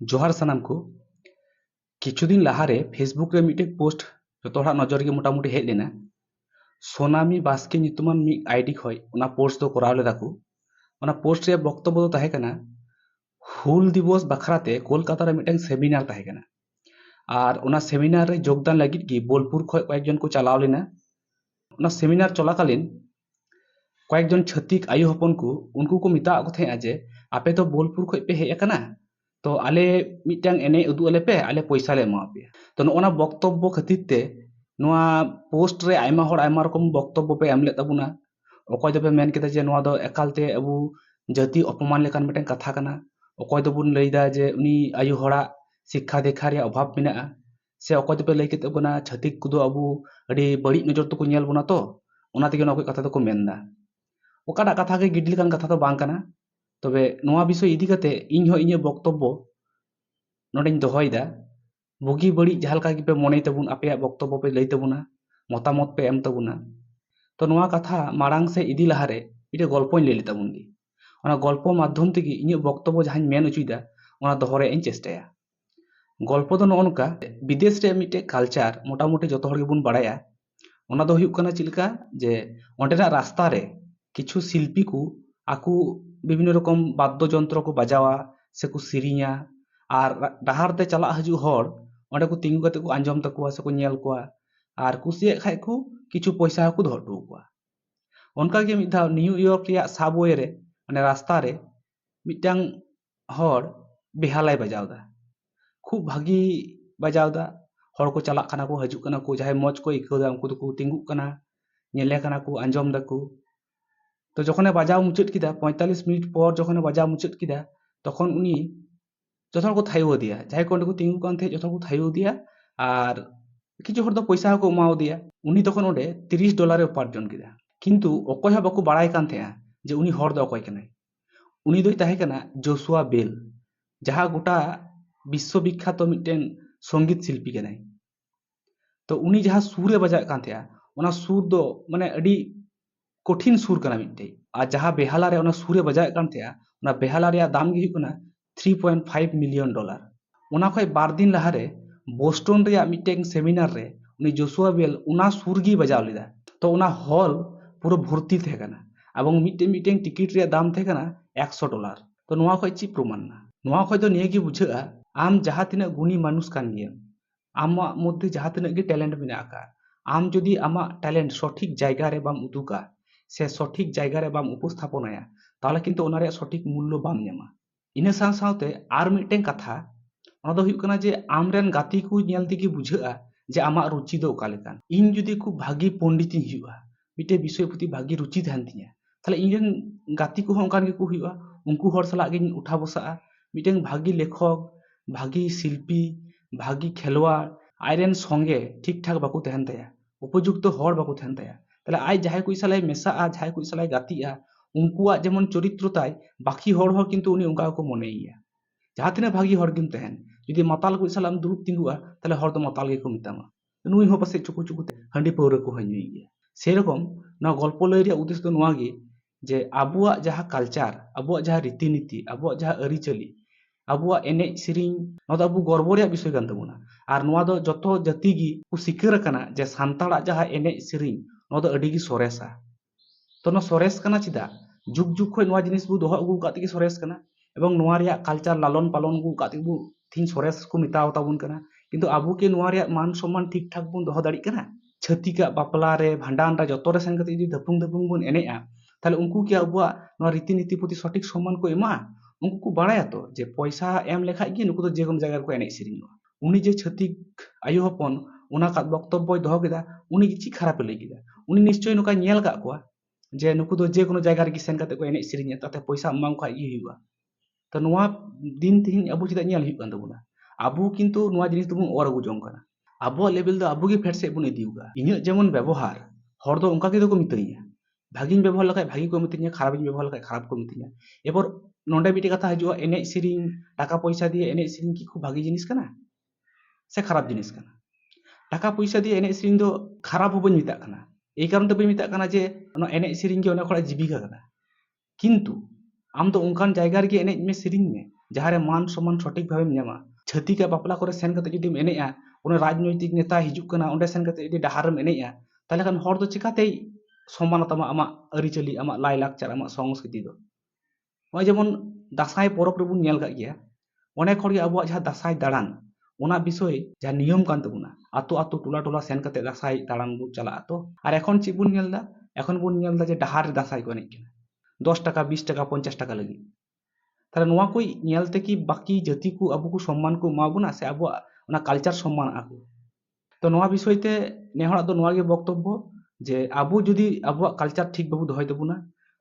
ᱡᱚᱦᱟᱨ ᱥᱟᱱᱟᱢ ᱠᱚ ᱠᱤᱪᱷᱩᱫᱤᱱ ᱞᱟᱦᱟᱨᱮ ᱯᱷᱮᱥᱵᱩᱠ ᱨᱮ ᱢᱤᱫᱴᱮᱱ ᱯᱳᱥᱴ ᱡᱚᱛᱚ ᱦᱚᱲᱟᱜ ᱱᱚᱡᱚᱨ ᱜᱮ ᱢᱚᱴᱟᱢᱩᱴᱤ ᱦᱮᱡ ᱞᱮᱱᱟ ᱥᱳᱱᱟᱢᱤ ᱵᱟᱥᱠᱮ ᱧᱩᱛᱩᱢᱟᱱ ᱢᱤᱫ ᱟᱭᱰᱤ ᱠᱷᱚᱡ ᱚᱱᱟ ᱯᱳᱥᱴ ᱫᱚ ᱠᱚᱨᱟᱣ ᱞᱮᱫᱟ ᱠᱚ ᱚᱱᱟ ᱯᱳᱥᱴ ᱨᱮᱭᱟᱜ ᱵᱚᱠᱛᱚᱵᱵᱚ ᱫᱚ ᱛᱟᱦᱮᱸ ᱠᱟᱱᱟ ᱦᱩᱞ ᱫᱤᱵᱚᱥ ᱵᱟᱠᱷᱨᱟᱛᱮ ᱠᱳᱞᱠᱟᱛᱟ ᱨᱮ ᱢᱤᱫᱴᱟᱝ ᱥᱮᱢᱤᱱᱟᱨ ᱛᱟᱦᱮᱸ ᱠᱟᱱᱟ ᱟᱨ ᱚᱱᱟ ᱥᱮᱢᱤᱱᱟᱨ ᱨᱮ ᱡᱳᱜᱽᱫᱟᱱ ᱞᱟᱹᱜᱤᱫ ᱜᱮ ᱵᱳᱞᱯᱩᱨ ᱠᱷᱚᱡ ᱠᱚᱭᱮᱠᱡᱚᱱ ᱠᱚ ᱪᱟᱞᱟᱣ ᱞᱮᱱᱟ ᱚᱱᱟ ᱥᱮᱢᱤᱱᱟর ᱪᱚলাকালীন ᱠᱚᱭᱮᱠᱡᱚᱱ ᱪᱷᱟᱹᱛᱤᱠ ᱟᱭᱳ ᱦᱚᱯᱚᱱ ᱠᱚ ᱩᱱᱠᱩ ᱠᱚ ᱢᱮᱛᱟᱜ ᱠᱚ ᱛᱟᱦᱮᱸᱜᱼᱟ ᱡᱮ ᱟᱯᱮ ᱫᱚ ᱵᱳᱞᱯᱩᱨ ᱠᱷᱚᱡ ᱯᱮ ᱦᱮᱡ ᱟᱠᱟᱱᱟ ᱛᱚ ᱟᱞᱮ ᱢᱤᱫᱴᱟᱝ ᱮᱱᱮᱡ ᱩᱫᱩᱜ ᱟᱞᱮ ᱯᱮ ᱟᱞᱮ ᱯᱚᱭᱥᱟ ᱞᱮ ᱮᱢᱟ ᱯᱮᱭᱟ ᱛᱚ ᱱᱚᱜᱼᱚ ᱱᱚᱣᱟ ᱵᱚᱠᱛᱚᱵᱵᱚ ᱠᱷᱟᱹᱛᱤᱨ ᱛᱮ ᱱᱚᱣᱟ ᱯᱳᱥᱴ ᱨᱮ ᱟᱭᱢᱟ ᱦᱚᱲ ᱟᱭᱢᱟ ᱨᱚᱠᱚᱢ ᱵᱚᱠᱛᱚᱵᱵᱚ ᱯᱮ ᱮᱢ ᱞᱮᱫ ᱛᱟᱵᱚᱱᱟ ᱚᱠᱚᱭ ᱫᱚᱯᱮ ᱢᱮᱱ ᱠᱮᱫᱟ ᱡᱮ ᱱᱚᱣᱟ ᱫᱚ ᱮᱠᱟᱞᱛᱮ ᱟᱵᱚ ᱡᱟᱹᱛᱤ ᱚᱯᱚᱢᱟᱱ ᱞᱮᱠᱟᱱ ᱢᱤᱫᱴᱟᱝ ᱠᱟᱛᱷᱟ ᱠᱟᱱᱟ ᱚᱠᱚᱭ ᱫᱚᱵᱚᱱ ᱞᱟᱹᱭᱫᱟ ᱡᱮ ᱩᱱᱤ ᱟᱭᱩ ᱦᱚᱲᱟᱜ ᱥᱤᱠᱠᱷᱟ ᱫᱤᱠᱠᱷᱟ ᱨᱮᱭᱟᱜ ᱚᱵᱷᱟᱵ ᱢᱮᱱᱟᱜᱼᱟ ᱥᱮ ᱚᱠᱚᱭ ᱫᱚᱯᱮ ᱞᱟᱹᱭ ᱠᱮᱫ ᱛᱟᱵᱚᱱᱟ ᱪᱷᱟᱹᱛᱤᱠ ᱠᱚᱫᱚ ᱟᱵᱚ ᱟᱹᱰᱤ ᱵᱟᱹᱲᱤᱡ ᱱᱚᱡᱚᱨ ᱛᱮᱠᱚ ᱧᱮᱞ ᱵᱚᱱᱟ ᱛᱚ ᱚᱱᱟ ᱛᱮᱜᱮ ᱱᱚᱣᱟ ᱠᱚ ᱠᱟᱛᱷᱟ ᱫᱚᱠᱚ ᱢᱮᱱᱫᱟ ᱚᱠᱟᱴᱟᱜ ᱠᱟᱛᱷᱟ ᱜᱮ ᱜᱤᱰᱤ ᱞᱮᱠᱟᱱ ᱠᱟᱛᱷᱟ ᱫᱚ ᱵᱟᱝ ᱠᱟᱱᱟ ᱛᱚᱵᱮ ᱱᱚᱣᱟ ᱵᱤᱥᱚᱭ ᱤᱫᱤ ᱠᱟᱛᱮ ᱤᱧ ᱦᱚᱸ ᱤᱧᱟᱹᱜ ᱵᱚᱠᱛᱚᱵᱵᱚ ᱱᱚᱰᱮᱧ ᱫᱚᱦᱚᱭᱮᱫᱟ ᱵᱩᱜᱤ ᱵᱟᱹᱲᱤᱡ ᱡᱟᱦᱟᱸ ᱞᱮᱠᱟ ᱜᱮᱯᱮ ᱢᱚᱱᱮᱭ ᱛᱟᱵᱚᱱ ᱟᱯᱮᱭᱟᱜ ᱵᱚᱠᱛᱚᱵᱵᱚ ᱯᱮ ᱞᱟᱹᱭ ᱛᱟᱵᱚᱱᱟ ᱢᱚᱛᱟᱢᱚᱛ ᱯᱮ ᱮᱢ ᱛᱟᱵᱚᱱᱟ ᱛᱚ ᱱᱚᱣᱟ ᱠᱟᱛᱷᱟ ᱢᱟᱲᱟᱝ ᱥᱮᱫ ᱤᱫᱤ ᱞᱟᱦᱟᱨᱮ ᱢᱤᱫᱴᱮᱡ ᱜᱚᱞᱯᱚᱧ ᱞᱟᱹᱭ ᱞᱮᱛᱟᱵᱚᱱ ᱜᱮ ᱚᱱᱟ ᱜᱚᱞᱯᱚ ᱢᱟᱫᱽᱫᱷᱚᱢ ᱛᱮᱜᱮ ᱤᱧᱟᱹᱜ ᱵᱚᱠᱛᱚᱵᱵᱚ ᱡᱟᱦᱟᱸᱧ ᱢᱮᱱ ᱦᱚᱪᱚᱭᱮᱫᱟ ᱚᱱᱟ ᱫᱚᱦᱚ ᱨᱮᱭᱟᱜ ᱤᱧ ᱪᱮᱥᱴᱟᱭᱟ ᱜᱚᱞᱯᱚ ᱫᱚ ᱱᱚᱜᱼᱚ ᱱᱚᱝᱠᱟ ᱵᱤᱫᱮᱥ ᱨᱮᱭᱟᱜ ᱢᱤᱫᱴᱮᱡ ᱠᱟᱞᱪᱟᱨ ᱢᱚᱴᱟᱢᱩᱴᱤ ᱡᱚᱛᱚ ᱦᱚᱲ ᱜᱮᱵᱚᱱ ᱵᱟᱲᱟᱭᱟ ᱚᱱᱟ ᱫᱚ ᱦᱩᱭᱩᱜ ᱠᱟᱱᱟ ᱪᱮᱫ ᱞᱮᱠᱟ ᱡᱮ ᱚᱸᱰᱮᱱᱟᱜ ᱨᱟᱥᱛᱟ ᱨᱮ ᱠᱤᱪᱷᱩ ᱥᱤᱞᱯᱤ ᱠᱚ ᱟᱠᱚ ᱵᱤᱵᱷᱤᱱᱱᱚ ᱨᱚᱠᱚᱢ ᱵᱟᱫᱽᱫᱚ ᱡᱚᱱᱛᱨᱚ ᱠᱚ ᱵᱟᱡᱟᱣᱟ ᱥᱮᱠᱚ ᱥᱮᱨᱮᱧᱟ ᱟᱨ ᱰᱟᱦᱟᱨ ᱛᱮ ᱪᱟᱞᱟᱜ ᱦᱤᱡᱩᱜ ᱦᱚᱲ ᱚᱸᱰᱮ ᱠᱚ ᱛᱤᱸᱜᱩ ᱠᱟᱛᱮ ᱠᱚ ᱟᱸᱡᱚᱢ ᱛᱟᱠᱚᱣᱟ ᱥᱮᱠᱚ ᱧᱮᱞ ᱠᱚᱣᱟ ᱟᱨ ᱠᱩᱥᱤᱭᱟᱜ ᱠᱷᱟᱡ ᱠᱚ ᱠᱤᱪᱷᱩ ᱯᱚᱭᱥᱟ ᱦᱚᱸᱠᱚ ᱫᱚᱦᱚ ᱦᱚᱴᱚ ᱟᱠᱚᱣᱟ ᱚᱱᱠᱟᱜᱮ ᱢᱤᱫ ᱫᱷᱟᱣ ᱱᱤᱭᱩ ᱤᱭᱚᱨᱠ ᱨᱮᱭᱟᱜ ᱥᱟᱵᱳᱭᱮ ᱨᱮ ᱢᱟᱱᱮ ᱨᱟᱥᱛᱟ ᱨᱮ ᱢᱤᱫᱴᱟᱝ ᱦᱚᱲ ᱵᱮᱦᱟᱞᱟᱭ ᱵᱟᱡᱟᱣᱫᱟ ᱠᱷᱩᱵ ᱵᱷᱟᱜᱤ ᱵᱟᱡᱟᱣᱫᱟ ᱦᱚᱲ ᱠᱚ ᱪᱟᱞᱟᱜ ᱠᱟᱱᱟ ᱠᱚ ᱦᱤᱡᱩᱜ ᱠᱟᱱᱟ ᱠᱚ ᱡᱟᱦᱟᱸᱭ ᱢᱚᱡᱽ ᱠᱚ ᱟᱹᱭᱠᱟᱹᱣᱫᱟ ᱩᱱᱠᱩ ᱫᱚᱠᱚ ᱛᱤᱸᱜᱩᱜ ᱠᱟᱱᱟ ᱧᱮᱞᱮ ᱠᱟᱱᱟ ᱠᱚ ᱟᱸᱡᱚᱢ ᱫᱟᱠᱚ তো যখন বাজাও মুচাᱹদ কিদা, পঁয়তাল্লিশ মিনিট পর যখন বাজাও মুচাᱹদ কিদা, তখন উনি যথন কো থাইও দিয়া, যাই কোন কো তিঙ্গু কান থেকে যথন কো থাইও দিয়া, আর কিছু হর দো পয়সা হকো উমাও দিয়া, উনি তখন ওডে 30 ডলারে উপার্জন কিদা। কিন্তু অকয় হা বাকু বাড়াই কান থেয়া যে উনি হর দো অকয় কেনে। উনি দই তাহে কেনা জোসুয়া বেল, যাহা গোটা বিশ্ববিখ্যাত মিটেন সংগীত শিল্পী কেনে তো উনি যাহা সুরে বাজা কান থেয়া ওনা সুর দো মানে আডি ᱠᱚᱴᱷᱤᱱ ᱥᱩᱨ ᱠᱟᱱᱟ ᱢᱤᱫᱴᱮᱡ ᱟᱨ ᱡᱟᱦᱟᱸ ᱵᱮᱦᱟᱞᱟ ᱨᱮ ᱚᱱᱟ ᱥᱩᱨᱮ ᱵᱟᱡᱟᱣᱮᱫ ᱠᱟᱱ ᱛᱟᱦᱮᱸᱜᱼᱟ ᱚᱱᱟ ᱵᱮᱦᱟᱞᱟ ᱨᱮᱭᱟᱜ ᱫᱟᱢ ᱜᱮ ᱦᱩᱭᱩᱜ ᱠᱟᱱᱟ three point five million dollar ᱚᱱᱟ ᱠᱷᱚᱡ ᱵᱟᱨ ᱫᱤᱱ ᱞᱟᱦᱟᱨᱮ ᱵᱳᱥᱴᱚᱱ ᱨᱮᱭᱟᱜ ᱢᱤᱫᱴᱮᱱ ᱥᱮᱢᱤᱱᱟᱨ ᱨᱮ উনি জোসুয়া বেল ওনা সুরগি বাজাও লিদা তো ওনা হল পুরো ভর্তি থেকেনা এবং মিটেন মিটেন টিকিট রে দাম থেকেনা 100 ডলার তো নোয়া খয় চি প্রমাণ না নোয়া খয় তো নিয়ে কি বুঝা আম যাহা তিনা গুণী মানুষ কান গিয়া আমার মধ্যে যাহা তিনা কি ট্যালেন্ট মিনা আকা আম যদি আমার ট্যালেন্ট সঠিক জায়গা রে বাম উদুকা ᱥᱮ ᱥᱚᱴᱷᱤᱠ ᱡᱟᱭᱜᱟ ᱨᱮ ᱵᱟᱢ ᱩᱯᱚᱥᱛᱷᱟᱯᱚᱱᱟᱭᱟ ᱛᱟᱦᱚᱞᱮ ᱠᱤᱱᱛᱩ ᱚᱱᱟ ᱨᱮᱭᱟᱜ ᱥᱚᱴᱷᱤᱠ ᱢᱩᱞᱞᱚ ᱵᱟᱢ ᱧᱟᱢᱟ ᱤᱱᱟᱹ ᱥᱟᱶ ᱥᱟᱶᱛᱮ ᱟᱨ ᱢᱤᱫᱴᱮᱱ ᱠᱟᱛᱷᱟ ᱚᱱᱟ ᱫᱚ ᱦᱩᱭᱩᱜ ᱠᱟᱱᱟ ᱡᱮ ᱟᱢᱨᱮᱱ ᱜᱟᱛᱮ ᱠᱚ ᱧᱮᱞ ᱛᱮᱜᱮ ᱵᱩᱡᱷᱟᱹᱜᱼᱟ ᱡᱮ ᱟᱢᱟᱜ ᱨᱩᱪᱤ ᱫᱚ ᱚᱠᱟᱞᱮᱠᱟᱱ ᱤᱧ ᱡᱩᱫᱤ ᱠᱷᱩᱵ ᱵᱷᱟᱜᱤ ᱯᱚᱱᱰᱤᱛᱤᱧ ᱦᱩᱭᱩᱜᱼᱟ ᱢᱤᱫᱴᱮᱡ ᱵᱤᱥᱚᱭ ᱯᱨᱚᱛᱤ ᱵᱷᱟᱜᱤ ᱨᱩᱪᱤ ᱛᱟᱦᱮᱱ ᱛᱤᱧᱟ ᱛᱟᱦᱚᱞᱮ ᱤᱧᱨᱮᱱ ᱜᱟᱛᱮ ᱠᱚᱦᱚᱸ ᱚᱱᱠᱟᱱ ᱜᱮᱠᱚ ᱦᱩᱭᱩᱜᱼᱟ ᱩᱱᱠᱩ ᱦᱚᱲ ᱥᱟᱞᱟᱜ ᱜᱤᱧ ᱩᱴᱷᱟ ᱵᱚᱥᱟᱜᱼᱟ ᱢᱤᱫᱴᱮᱱ ᱵᱷᱟᱜᱤ ᱞᱮᱠᱷᱚᱠ ᱵᱷᱟᱜᱤ ᱥᱤᱞᱯᱤ ᱵᱷᱟᱜᱤ ᱠᱷᱮᱞᱳᱣᱟᱲ ᱟᱡᱨᱮᱱ ᱥᱚᱸᱜᱮ ᱴᱷᱤᱠ ᱴᱷᱟᱠ ᱵᱟᱠᱚ ᱛᱟᱦᱮᱱ ᱛᱟᱭᱟ ᱩᱯᱚᱡᱩᱠᱛᱚ ᱦᱚᱲ ᱵᱟᱠᱚ ᱛᱟᱦᱮᱱ ᱛᱟᱭᱟ ᱛᱟᱦᱞᱮ ᱟᱡ ᱡᱟᱦᱟᱸᱭ ᱠᱚ ᱥᱟᱞᱟᱜ ᱢᱮᱥᱟᱜᱼᱟ ᱡᱟᱦᱟᱸᱭ ᱠᱚ ᱥᱟᱞᱟᱜ ᱜᱟᱛᱮᱜᱼᱟ ᱩᱱᱠᱩᱣᱟᱜ ᱡᱮᱢᱚᱱ ᱪᱚᱨᱤᱛᱨᱚ ᱛᱟᱭ ᱵᱟᱹᱠᱤ ᱦᱚᱲ ᱦᱚᱸ ᱠᱤᱱᱛᱩ ᱩᱱᱤ ᱚᱱᱠᱟ ᱠᱚ ᱢᱚᱱᱮᱭᱮᱭᱟ ᱡᱟᱦᱟᱸ ᱛᱤᱱᱟᱹᱜ ᱵᱷᱟᱹᱜᱤ ᱦᱚᱲ ᱜᱮᱢ ᱛᱟᱦᱮᱱ ᱡᱩᱫᱤ ᱢᱟᱛᱟᱞ ᱠᱚ ᱥᱟᱞᱟᱜ ᱮᱢ ᱫᱩᱲᱩᱵ ᱛᱤᱸᱜᱩᱜᱼᱟ ᱛᱟᱦᱞᱮ ᱦᱚᱲ ᱫᱚ ᱢᱟᱛᱟᱞ ᱜᱮᱠᱚ ᱢᱮᱛᱟᱢᱟ ᱱᱩᱭ ᱦᱚᱸ ᱯᱟᱥᱮᱡ ᱪᱩᱠᱩ ᱪᱩᱠᱩᱛᱮ ᱦᱟᱺᱰᱤ ᱯᱟᱹᱣᱨᱟᱹ ᱠᱚ ᱧᱩᱭ ᱜᱮᱭᱟ ᱥᱮᱨᱚᱠᱚᱢ ᱱᱚᱣᱟ ᱜᱚᱞᱯᱚ ᱞᱟᱹᱭ ᱨᱮᱭᱟᱜ ᱩদ্দেশ্য ᱫᱚ ᱱᱚᱣᱟ ᱜᱮ ᱡᱮ ᱟᱵᱚᱣᱟᱜ ᱡᱟᱦᱟᱸ ᱠᱟᱞᱪᱟᱨ ᱟᱵᱚᱣᱟᱜ ᱡᱟᱦᱟᱸ ᱨᱤᱛᱤᱱᱤᱛᱤ ᱟᱵᱚᱣᱟᱜ ᱡᱟᱦᱟᱸ ᱟᱹᱨᱤᱪᱟᱹᱞᱤ ᱟᱵᱚᱣᱟᱜ ᱮᱱᱮᱡ ᱥᱮᱨᱮᱧ ᱱᱚᱣᱟ ᱫᱚ ᱟᱵᱚ ᱜᱚᱨᱵᱚ ᱨᱮᱭᱟᱜ ᱵᱤᱥᱚᱭ ᱠᱟᱱ ᱛᱟᱵᱚᱱᱟ ᱟᱨ ᱱᱚᱣᱟ ᱫᱚ ᱡᱚᱛᱚ ᱡᱟᱹᱛᱤ ᱜᱮᱠᱚ ᱥᱤᱠᱟᱹᱨ ᱟᱠᱟᱱᱟ ᱡᱮ ᱥᱟᱱᱛᱟᱲᱟᱜ ᱡᱟᱦᱟᱸ ᱮᱱᱮᱡ ᱥᱮᱨᱮᱧ ᱱᱚᱣᱟ ᱫᱚ ᱟᱹᱰᱤ ᱜᱮ ᱥᱚᱨᱮᱥᱟ ᱛᱚ ᱱᱚᱣᱟ ᱥᱚᱨᱮᱥ ᱠᱟᱱᱟ ᱪᱮᱫᱟᱜ ᱡᱩᱜᱽ ᱡᱩᱜᱽ ᱠᱷᱚᱱ ᱱᱚᱣᱟ ᱡᱤᱱᱤᱥ ᱵᱚ ᱫᱚᱦᱚ ᱟᱹᱜᱩ ᱟᱠᱟᱫ ᱛᱮᱜᱮ ᱥᱚᱨᱮᱥ ᱠᱟᱱᱟ ᱮᱵᱚᱝ ᱱᱚᱣᱟ ᱨᱮᱭᱟᱜ ᱠᱟᱞᱪᱟᱨ ᱞᱟᱞᱚᱱ ᱯᱟᱞᱚᱱ ᱟᱹᱜᱩ ᱟᱠᱟᱫ ᱛᱮᱜᱮ ᱵᱚ ᱛᱤᱦᱤᱧ ᱥᱚᱨᱮᱥ ᱠᱚ ᱢᱮᱛᱟᱣ ᱛᱟᱵᱚᱱ ᱠᱟᱱᱟ ᱠᱤᱱᱛᱩ ᱟᱵᱚ ᱠᱤ ᱱᱚᱣᱟ ᱨᱮᱭᱟᱜ ᱢᱟᱱ ᱥᱚᱢᱢᱟᱱ ᱴᱷᱤᱠ ᱴᱷᱟᱠ ᱵᱚᱱ ᱫᱚᱦᱚ ᱫᱟᱲᱮᱭᱟᱜ ᱠᱟᱱᱟ ᱪᱷᱟᱹᱛᱤᱠᱟᱜ ᱵᱟᱯᱞᱟ ᱨᱮ ᱵᱷᱟᱸᱰᱟᱱ ᱨᱮ ᱡᱚᱛᱚ ᱨᱮ ᱥᱮᱱ ᱠᱟᱛᱮ ᱡᱩᱫᱤ ᱫᱷᱟᱹᱯᱩᱝ ᱫᱷᱟᱹᱯᱩᱝ ᱵᱚᱱ ᱮᱱᱮᱡᱼᱟ ᱛᱟᱦᱞᱮ ᱩᱱᱠᱩ কি ᱟᱵᱚᱣᱟᱜ ᱱᱚᱣᱟ ᱨᱤᱛᱤ ᱱᱤᱛᱤ প্রতি সঠিক সম্মান কো এমা উনকু কো বাড়ায়া তো যে পয়সা এম লেখাই কি নুকু তো যে কোন জায়গা কো এনে সিরিং উনি যে ছতিক আয়ু হপন ᱚᱱᱟ ᱠᱟᱜ ᱵᱚᱠᱛᱚᱵᱵᱚᱭ ᱫᱚᱦᱚ ᱠᱮᱫᱟ ᱩᱱᱤ ᱪᱮᱫ ᱠᱷᱟᱨᱟᱯᱮ ᱞᱟᱹᱭ ᱠᱮᱫᱟ ᱩᱱᱤ ᱱᱤᱥᱪᱚᱭ ᱱᱚᱝᱠᱟᱭ ᱧᱮᱞ ᱠᱟᱜ ᱠᱚᱣᱟ ᱡᱮ ᱱᱩᱠᱩ ᱫᱚ ᱡᱮ ᱠᱳᱱᱳ ᱡᱟᱭᱜᱟ ᱨᱮᱜᱮ ᱥᱮᱱ ᱠᱟᱛᱮ ᱠᱚ ᱮᱱᱮᱡ ᱥᱮᱨᱮᱧᱟ ᱛᱟᱛᱮ ᱯᱚᱭᱥᱟ ᱮᱢᱟᱢ ᱠᱷᱟᱡ ᱜᱮ ᱦᱩᱭᱩᱜᱼᱟ ᱛᱚ ᱱᱚᱣᱟ ᱫᱤᱱ ᱛᱮᱦᱮᱧ ᱟᱵᱚ ᱪᱮᱫᱟᱜ ᱧᱮᱞ ᱦᱩᱭᱩᱜ ᱠᱟᱱ ᱛᱟᱵᱚᱱᱟ ᱟᱵᱚ কিন্তু ᱱᱚᱣᱟ ᱡᱤᱱᱤᱥ ᱫᱚᱵᱚᱱ ᱚᱨ ᱟᱹᱜᱩ ᱡᱚᱝ ᱠᱟᱱᱟ ᱟᱵᱚᱣᱟᱜ ᱞᱮᱵᱮᱞ ᱫᱚ ᱟᱵᱚᱜᱮ ᱯᱷᱮᱰ ᱥᱮᱫ ᱵᱚᱱ ᱤᱫᱤᱭᱟ ᱤᱧᱟᱹᱜ ᱡᱮᱢᱚᱱ ᱵᱮᱵᱚᱦᱟᱨ ᱦᱚᱲ ᱫᱚ ᱚᱱᱠᱟ ᱜᱮᱠᱚ ᱢᱤᱛᱟᱹᱧᱟ ᱵᱷᱟᱜᱤᱧ ᱵᱮᱵᱚᱦᱟᱨ ᱞᱮᱠᱷᱟᱡ ᱵᱷᱟᱜᱤ ᱠᱚ ᱢᱤᱛᱟᱹᱧᱟ ᱠᱷᱟᱨᱟᱯᱤᱧ ᱵᱮᱵᱚᱦᱟᱨ ᱞᱮᱠᱷᱟᱡ ᱠᱷᱟᱨᱟᱯ ᱠᱚ ᱢᱤᱛᱟᱹᱧᱟ এবার ᱱᱚᱰᱮ ᱢᱤᱫᱴᱮᱡ কথা ᱦᱤᱡᱩᱜᱼᱟ ᱮᱱᱮᱡ ᱥᱮᱨᱮᱧ ᱴᱟকা ᱯᱚᱭᱥᱟ দিয়ে ᱮᱱᱮᱡ ᱥᱮᱨᱮᱧ কি খুব ভাগি জিনিস কানা সে খারাপ জিনিস কানা ᱴᱟᱠᱟ ᱯᱚᱭᱥᱟ ᱫᱤᱭᱮ ᱮᱱᱮᱡ ᱥᱮᱨᱮᱧ ᱫᱚ ᱠᱷᱟᱨᱟᱯ ᱦᱚᱸ ᱵᱟᱹᱧ ᱢᱮᱛᱟᱜ ᱠᱟᱱᱟ ᱮᱭ ᱠᱟᱨᱚᱱ ᱛᱮ ᱵᱟᱹᱧ ᱢᱮᱛᱟᱜ ᱠᱟᱱᱟ ᱡᱮ ᱚᱱᱟ ᱮᱱᱮᱡ ᱥᱮᱨᱮᱧ ᱜᱮ ᱚᱱᱟ ᱠᱷᱚᱱᱟᱜ ᱡᱤᱵᱤᱠᱟ ᱠᱟᱱᱟ ᱠᱤᱱᱛᱩ ᱟᱢ ᱫᱚ ᱚᱱᱠᱟᱱ ᱡᱟᱭᱜᱟ ᱨᱮᱜᱮ ᱮᱱᱮᱡ ᱢᱮ ᱥᱮᱨᱮᱧ ᱢᱮ ᱡᱟᱦᱟᱸᱨᱮ ᱢᱟᱱ ᱥᱚᱢᱟᱱ ᱥᱚᱴᱷᱤᱠ ᱵᱷᱟᱵᱮᱢ ᱧᱟᱢᱟ ᱪᱷᱟᱹᱛᱤᱠᱟᱜ ᱵᱟᱯᱞᱟ ᱠᱚᱨᱮ ᱥᱮᱱ ᱠᱟᱛᱮ ᱡᱩᱫᱤᱢ ᱮᱱᱮᱡᱼᱟ ᱚᱱᱟ ᱨᱟᱡᱽᱱᱳᱭᱛᱤᱠ ᱱᱮᱛᱟ ᱦᱤᱡᱩᱜ ᱠᱟᱱᱟ ᱚᱸᱰᱮ ᱥᱮᱱ ᱠᱟᱛᱮ ᱡᱩᱫᱤ ᱰᱟᱦᱟᱨᱮᱢ ᱮᱱᱮᱡᱼᱟ ᱛᱟᱦᱚᱞᱮ ᱠᱷᱟᱱ ᱦᱚᱲ ᱫᱚ ᱪᱤᱠᱟᱹᱛᱮᱭ ᱥᱚᱢᱢᱟᱱ ᱟᱛᱟᱢᱟ ᱟᱢᱟᱜ ᱟᱹᱨᱤᱪᱟᱹᱞᱤ ᱟᱢᱟᱜ ᱞᱟᱭᱼᱞᱟᱠᱪᱟর ᱟᱢᱟᱜ ᱥᱚᱝᱥᱠᱨᱤᱛᱤ ᱫᱚ ᱱᱚᱜᱼᱚᱭ ᱡᱮᱢᱚᱱ ᱫᱟᱸᱥᱟᱭ ᱯᱚᱨᱚᱵᱽ ᱨᱮᱵᱚᱱ ᱧᱮᱞ ᱠᱟᱜ ᱜᱮᱭᱟ ᱚᱱᱮᱠ ᱦᱚᱲᱜᱮ ᱟᱵᱚᱣᱟᱜ ᱡᱟᱦᱟᱸ ᱫᱟᱸᱥᱟᱭ ᱫᱟᱬᱟᱱ ᱚᱱᱟ ᱵᱤᱥᱚᱭ ᱡᱟᱦᱟᱸ ᱱᱤᱭᱚᱢ ᱠᱟᱱ ᱛᱟᱵᱚᱱᱟ ᱟᱛᱳ ᱟᱛᱳ ᱴᱚᱞᱟ ᱴᱚᱞᱟ ᱥᱮᱱ ᱠᱟᱛᱮ ᱫᱟᱸᱥᱟᱭ ᱫᱟᱬᱟᱱ ᱵᱚᱱ ᱪᱟᱞᱟᱜᱼᱟ ᱛᱚ ᱟᱨ ᱮᱠᱷᱚᱱ ᱪᱮᱫ ᱵᱚᱱ ᱧᱮᱞ ᱮᱫᱟ ᱮᱠᱷᱚᱱ ᱵᱚᱱ ᱧᱮᱞ ᱮᱫᱟ ᱡᱮ ᱰᱟᱦᱟᱨ ᱨᱮ ᱫᱟᱸᱥᱟᱭ ᱠᱚ ᱮᱱᱮᱡ ᱠᱟᱱᱟ ᱫᱚᱥ টাকা বিশ টাকা ᱯᱚᱧচাশ টাকা ᱞᱟᱹᱜᱤᱫ ᱛᱟᱦᱞᱮ ᱱᱚᱣᱟ ᱠᱚ ᱧᱮᱞ ᱛᱮ ᱠᱤ ᱵᱟᱹᱠᱤ ᱡᱟᱹᱛᱤ ᱠᱚ ᱟᱵᱚ ᱠᱚ ᱥᱚᱢᱢᱟᱱ ᱠᱚ ᱮᱢᱟ ᱵᱚᱱᱟ ᱥᱮ ᱟᱵᱚᱣᱟᱜ ᱚᱱᱟ ᱠᱟᱞᱪᱟᱨ ᱥᱚᱢᱢᱟᱱ ᱟᱠᱚ ᱛᱚ ᱱᱚᱣᱟ ᱵᱤᱥᱚᱭ ᱛᱮ ᱱᱮ ᱦᱚᱲᱟᱜ ᱫᱚ ᱱᱚᱣᱟ ᱜᱮ ᱵᱚᱠᱛᱚᱵᱵᱚ ᱡᱮ ᱟᱵᱚ ᱡᱩᱫᱤ ᱟᱵᱚᱣᱟᱜ ᱠᱟᱞᱪᱟᱨ ᱴᱷᱤᱠ ᱵᱟᱵᱚ ᱫᱚᱦᱚᱭ ᱛᱟᱵᱚᱱᱟ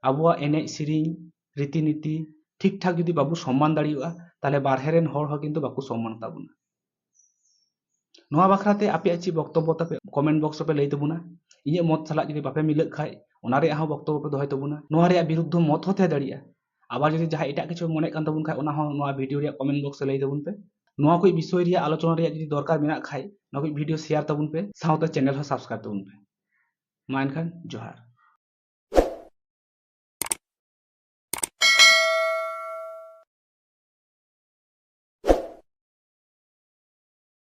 ᱟᱵᱚᱣᱟᱜ ᱮᱱᱮᱡ ᱥᱮᱨᱮᱧ ᱨᱤᱛᱤᱱᱤᱛᱤ ᱴᱷᱤᱠ ᱴᱷᱟᱠ ᱡᱩᱫᱤ ᱵᱟᱵᱚ ᱥᱚᱢᱢᱟᱱ ᱫᱟᱲᱮᱭᱟᱜᱼᱟ ᱛᱟᱦᱞᱮ ᱵᱟᱨᱦᱮ ᱨᱮᱱ ᱦᱚᱲ ᱦᱚᱸ ᱠᱤᱱᱛᱩ ᱵᱟᱠᱚ ᱥᱚᱢᱢᱟᱱ ᱛᱟᱵᱚᱱᱟ ᱱᱚᱣᱟ ᱵᱟᱠᱷᱨᱟᱛᱮ ᱟᱯᱮᱭᱟᱜ ᱪᱮᱫ ᱵᱚᱠᱛᱚᱵᱵᱚ ᱛᱟᱯᱮ ᱠᱚᱢᱮᱱᱴ ᱵᱚᱠᱥ ᱨᱮᱯᱮ ᱞᱟᱹᱭ ᱛᱟᱵᱚᱱᱟ ᱤᱧᱟᱹᱜ ᱢᱚᱛ ᱥᱟᱞᱟᱜ ᱡᱩᱫᱤ ᱵᱟᱯᱮ ᱢᱤᱞᱟᱹᱜ ᱠᱷᱟᱡ ᱚᱱᱟ ᱨᱮᱭᱟᱜ ᱦᱚᱸ ᱵᱚᱠᱛᱚᱵᱵᱚ ᱯᱮ ᱫᱚᱦᱚᱭ ᱛᱟᱵᱚᱱᱟ ᱱᱚᱣᱟ ᱨᱮᱭᱟᱜ ᱵᱤᱨᱩᱫᱽᱫᱷᱚ ᱢᱚᱛ ᱦᱚᱸ ᱛᱟᱦᱮᱸ ᱫᱟᱲᱮᱭᱟᱜᱼᱟ আবার যদি যাহা এটাক কিছু মনে কান তাবুন খাই ওনা হন নোয়া ভিডিও রিয়া কমেন্ট বক্স লাই তাবুন পে নোয়া কই বিষয় রিয়া আলোচনা রিয়া যদি দরকার মেনা খাই নকই ভিডিও শেয়ার তাবুন পে সাউতে চ্যানেল হ সাবস্ক্রাইব তাবুন পে মাইন খান জোহার